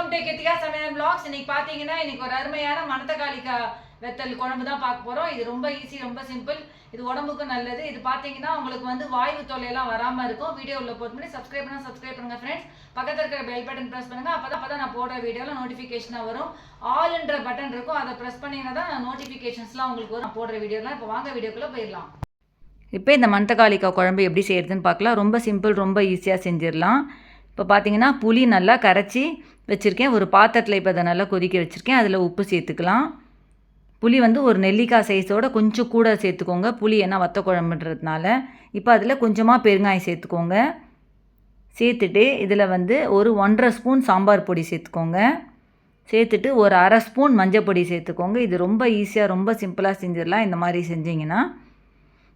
Welcome to Kiruthika சமையல் blocks இன்னைக்கு பார்த்தீங்கன்னா இன்னைக்கு ஒரு அருமையான மணத்தக்காளி வெத்தல் குழம்பு தான் பார்க்க போகிறோம் இது ரொம்ப ஈஸி ரொம்ப சிம்பிள் இது உடம்புக்கும் நல்லது. இது பார்த்தீங்கன்னா உங்களுக்கு வந்து வாய்வு தொல்லையெல்லாம் வராமல் இருக்கும். வீடியோ உள்ள போட்டு பண்ணி சப்ஸ்கிரைப் பண்ணா சப்ஸ்கிரைப் பண்ணுங்க ஃப்ரெண்ட்ஸ் பக்கத்தில் இருக்கிற பெல் பட்டன் ப்ரெஸ் பண்ணுங்க. அப்போ தான் அப்போ தான் நான் போடுற வீடியோவில் நோட்டிஃபிகேஷனாக வரும். ஆல்ன்ற பட்டன் இருக்கும். அதை ப்ரெஸ் பண்ணிங்கன்னா தான் நோட்டிஃபிகேஷன்ஸ்லாம் உங்களுக்கு வரும். நான் போடுற வீடியோலாம் இப்போ வாங்க வீடியோக்குள்ளே போயிடலாம். இப்போ இந்த மணத்தக்காளிக்காய் குழம்பு எப்படி செய்கிறதுன்னு பார்க்கலாம். ரொம்ப சிம்பிள் ரொம்ப ஈஸியாக செஞ்சிடலாம். இப்போ பார்த்தீங்கன்னா புளி நல்லா கரைச்சி வச்சுருக்கேன். ஒரு பாத்திரத்தில் இப்போ அதை நல்லா கொதிக்க வச்சுருக்கேன். அதில் உப்பு சேர்த்துக்கலாம். புளி வந்து ஒரு நெல்லிக்காய் சைஸோட கொஞ்சம் கூட சேர்த்துக்கோங்க. புளி ஏன்னா வத்த குழம்புன்றதுனால இப்போ அதில் கொஞ்சமாக பெருங்காயம் சேர்த்துக்கோங்க. சேர்த்துட்டு இதில் வந்து ஒரு ஒன்றரை ஸ்பூன் சாம்பார் பொடி சேர்த்துக்கோங்க. சேர்த்துட்டு ஒரு அரை ஸ்பூன் மஞ்சள் பொடி சேர்த்துக்கோங்க. இது ரொம்ப ஈஸியாக ரொம்ப சிம்பிளாக செஞ்சிடலாம். இந்த மாதிரி செஞ்சிங்கன்னா.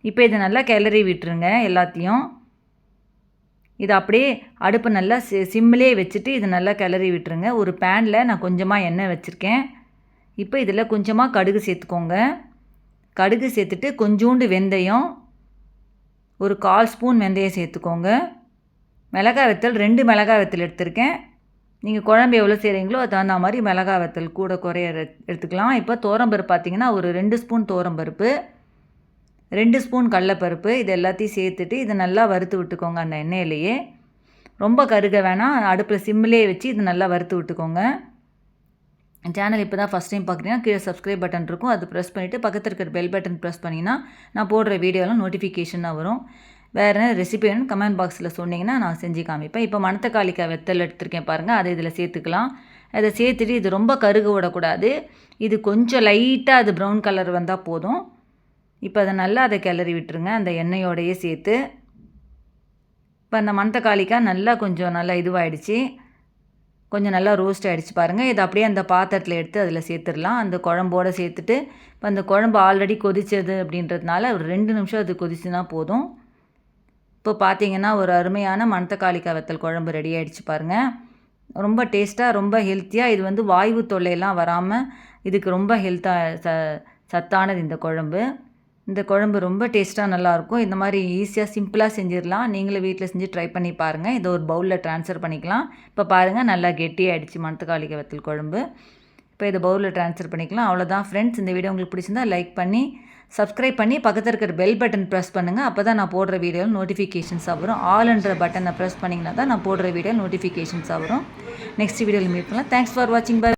இப்போ இதை நல்லா கிளறி விட்டுருங்க எல்லாத்தையும். இது அப்படியே அடுப்பு நல்லா சி சிம்மிலே வச்சுட்டு இது நல்லா கிளறி விட்டுருங்க. ஒரு பேனில் நான் கொஞ்சமாக எண்ணெய் வச்சுருக்கேன். இப்போ இதில் கொஞ்சமாக கடுகு சேர்த்துக்கோங்க. கடுகு சேர்த்துட்டு கொஞ்சோண்டு வெந்தயம் ஒரு கால் ஸ்பூன் வெந்தயம் சேர்த்துக்கோங்க. மிளகாய் வத்தல் ரெண்டு மிளகாய் வத்தல் எடுத்திருக்கேன். நீங்கள் குழம்பு எவ்வளோ செய்கிறீங்களோ அது தகுந்த மாதிரி மிளகாய் வத்தல் கூட குறைய எடுத்துக்கலாம். இப்போ தோரம்பருப்பு பார்த்தீங்கன்னா ஒரு ரெண்டு ஸ்பூன் தோரம்பருப்பு ரெண்டு ஸ்பூன் கடலப்பருப்பு இது எல்லாத்தையும் சேர்த்துட்டு இதை நல்லா வறுத்து விட்டுக்கோங்க அந்த எண்ணெயிலேயே. ரொம்ப கருக வேணாம். அடுப்பில் சிம்மிலே வச்சு இது நல்லா வறுத்து விட்டுக்கோங்க. சேனல் இப்போ தான் ஃபஸ்ட் டைம் பார்க்குறீங்கன்னா கீழே சப்ஸ்கிரைப் பட்டன் இருக்கும். அது ப்ரெஸ் பண்ணிவிட்டு பக்கத்தில் இருக்கிற பெல் பட்டன் ப்ரெஸ் பண்ணிங்கன்னா நான் போடுற வீடியோலாம் நோட்டிஃபிகேஷனாக வரும். வேறு என்ன ரெசிபி வேணும் கமெண்ட் பாக்ஸில் சொன்னிங்கன்னா நான் செஞ்சு காமிப்பேன். இப்போ மணத்தக்காளிக்காய் வெத்தல் எடுத்திருக்கேன் பாருங்கள் அதை இதில் சேர்த்துக்கலாம். அதை சேர்த்துட்டு இது ரொம்ப கருக விடக்கூடாது. இது கொஞ்சம் லைட்டாக அது ப்ரௌன் கலர் வந்தால் போதும். இப்போ அதை நல்லா அதை கிளறி விட்டுருங்க. அந்த எண்ணெயோடையே சேர்த்து. இப்போ அந்த மணத்தக்காளிக்காய் நல்லா கொஞ்சம் நல்லா இதுவாகிடுச்சு கொஞ்சம் நல்லா ரோஸ்ட் ஆகிடுச்சு பாருங்கள் இதை அப்படியே அந்த பாத்திரத்தில் எடுத்து அதில் சேர்த்துடலாம். அந்த குழம்போட சேர்த்துட்டு இப்போ அந்த குழம்பு ஆல்ரெடி கொதிச்சது அப்படின்றதுனால ஒரு ரெண்டு நிமிஷம் அது கொதிச்சுனா போதும். இப்போ பார்த்தீங்கன்னா ஒரு அருமையான மணத்தக்காளிக்காய் வத்தல் குழம்பு ரெடி ஆகிடுச்சு பாருங்கள் ரொம்ப டேஸ்ட்டாக ரொம்ப ஹெல்த்தியாக இது வந்து வாய்வு தொல்லையெல்லாம் வராமல் இதுக்கு ரொம்ப ஹெல்த்தாக ச சத்தானது இந்த குழம்பு. இந்த குழம்பு ரொம்ப டேஸ்ட்டாக நல்லாயிருக்கும் இந்த மாதிரி ஈஸியாக சிம்பிளாக செஞ்சிடலாம் நீங்களும் வீட்டில் செஞ்சு ட்ரை பண்ணி பாருங்கள் இதை ஒரு பவுலில் ட்ரான்ஸ்ஃபர் பண்ணிக்கலாம். இப்போ பாருங்கள் நல்லா கெட்டியாகிடுச்சு மணத்தக்காளிக்காய் வத்தல் குழம்பு. இப்போ இதை பவுலில் ட்ரான்ஸ்ஃபர் பண்ணிக்கலாம். அவ்வளோதான் ஃப்ரெண்ட்ஸ் இந்த வீடியோ உங்களுக்கு பிடிச்சிருந்தா லைக் பண்ணி சப்ஸ்கிரைப் பண்ணி பக்கத்தில் இருக்கிற பெல் பட்டன் ப்ரெஸ் பண்ணுங்கள் அப்போ தான் நான் போடுற வீடியோவில் நோட்டிஃபிகேஷன்ஸாக வரும். ஆல்ன்ற பட்டனை ப்ரெஸ் பண்ணிங்கன்னா தான் நான் போடுற வீடியோ நோட்டிஃபிகேஷன்ஸாக வரும். நெக்ஸ்ட் வீடியோவில் மீட் பண்ணலாம். தேங்க்ஸ் ஃபார் வாட்சிங் பை